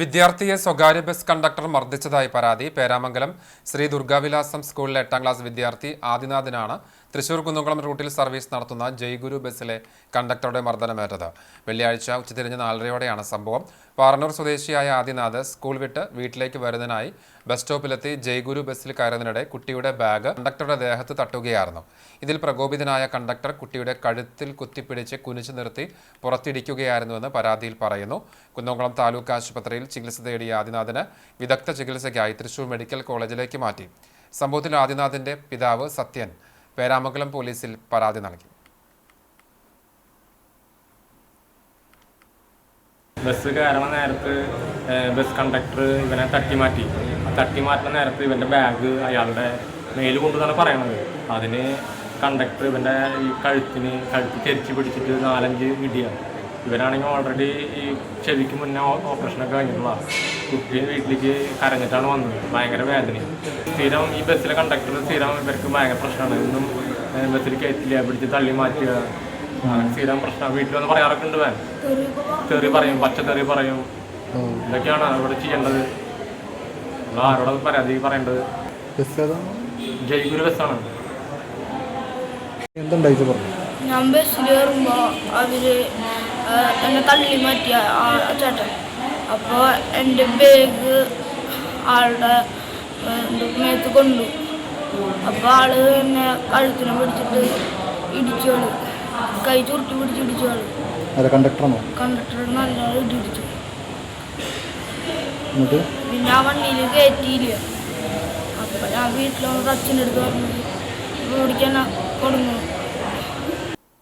വിദ്യാർത്ഥിയെ സ്വകാര്യ bus conductor മർദ്ദിച്ചതായി പരാതി. പേരാമംഗലം ശ്രീ ദുർഗാവിലാസം സ്കൂളിലെ എട്ടാം ക്ലാസ് വിദ്യാർത്ഥി ആദിനാഥിനാണ് തൃശൂർ കുന്നംകുളം റൂട്ടിൽ സർവീസ് നടത്തുന്ന ജയ്ഗുരു ബസ്സിലെ കണ്ടക്ടറുടെ മർദ്ദനമേറ്റത്. വെള്ളിയാഴ്ച ഉച്ചതിരിഞ്ഞ് നാലരയോടെയാണ് സംഭവം. പാറന്നൂർ സ്വദേശിയായ ആദിനാഥ് സ്കൂൾ വിട്ട് വീട്ടിലേക്ക് വരുന്നതിനായി ബസ് സ്റ്റോപ്പിലെത്തി ജയ്ഗുരു ബസ്സിൽ കയറുന്നതിനിടെ കുട്ടിയുടെ ബാഗ് കണ്ടക്ടറുടെ ദേഹത്ത് തട്ടുകയായിരുന്നു. ഇതിൽ പ്രകോപിതനായ കണ്ടക്ടർ കുട്ടിയുടെ കഴുത്തിൽ കുത്തിപ്പിടിച്ച് കുനിച്ചു നിർത്തി പുറത്തിടിക്കുകയായിരുന്നുവെന്ന് പരാതിയിൽ പറയുന്നു. കുന്നംകുളം താലൂക്ക് ആശുപത്രിയിൽ ചികിത്സ തേടിയ ആദിനാഥിന് വിദഗ്ധ ചികിത്സയ്ക്കായി തൃശൂർ മെഡിക്കൽ കോളേജിലേക്ക് മാറ്റി. സംഭവത്തിൽ ആദിനാഥിന്റെ പിതാവ് സത്യൻ പേരാമംഗലം പോലീസിൽ പരാതി നൽകി. ബസ് കയറണ നേരത്ത് ബസ് കണ്ടക്ടർ ഇവനെ തട്ടി മാറ്റി. ആ തട്ടി മാറ്റുന്ന നേരത്ത് ഇവന്റെ ബാഗ് അയാളുടെ മേൽ കൊണ്ടുവന്നാണ് പറയണത്. അതിന് കണ്ടക്ടർ ഇവന്റെ ഈ കഴുത്തിന് കഴുത്ത് ചെരിച്ച് പിടിച്ചിട്ട് നാലഞ്ച് ഇടിയാണ് ഇവരാണെങ്കിൽ ഓൾറെഡി ഈ ചെവിക്ക് മുന്നേ ഓപ്പറേഷനൊക്കെ കഴിഞ്ഞിട്ടുള്ള കുട്ടി വീട്ടിലേക്ക് കരഞ്ഞിട്ടാണ് വന്നത്. ഭയങ്കര വേദന സ്ഥിരം ഈ ബസ്സിലെ കണ്ടക്ടർ സ്ഥിരം ഇവർക്ക് ഭയങ്കര പ്രശ്നമാണ്. ഇന്നും ബസ്സിൽ കയറ്റില്ല പിടിച്ച് തള്ളി മാറ്റുക. അങ്ങനെ സ്ഥിരം പ്രശ്നം. വീട്ടിൽ വന്ന് പറയാറൊക്കെ ഉണ്ട് വേൻ തെറി പറയും പച്ചത്തെറി പറയും. ഇതൊക്കെയാണ് ഇവിടെ ചെയ്യേണ്ടത്? നമ്മൾ ആരോട് പരാതി പറയേണ്ടത്? ജയ്പൂർ ബസ്സാണ്. എന്തുണ്ടായിച്ച് പറഞ്ഞു? ഞാൻ ബസ്സിൽ കയറുമ്പോൾ അവർ എന്നെ തള്ളി മാറ്റിയ ആ ചേട്ടൻ. അപ്പോൾ എന്റെ ബാഗ് ആളുടെ മേത്ത് കൊണ്ടു. അപ്പോൾ ആൾ എന്നെ കഴുത്തിനെ പിടിച്ചിട്ട് ഇടിച്ചോളൂ കൈ ചുരുട്ടി പിടിച്ച് ഇടിച്ചോളൂ കണ്ടക്ടറാണോ കണ്ടക്ടർ നല്ല ഇടിച്ചു എന്നിട്ട് പിന്നെ ആ വണ്ടിയിൽ കയറ്റിയില്ല അപ്പോൾ വീട്ടിൽ വന്നിട്ട് അച്ഛന്റെ അടുത്ത് പറഞ്ഞു ഓടിക്കാൻ കൊടുങ്ങു.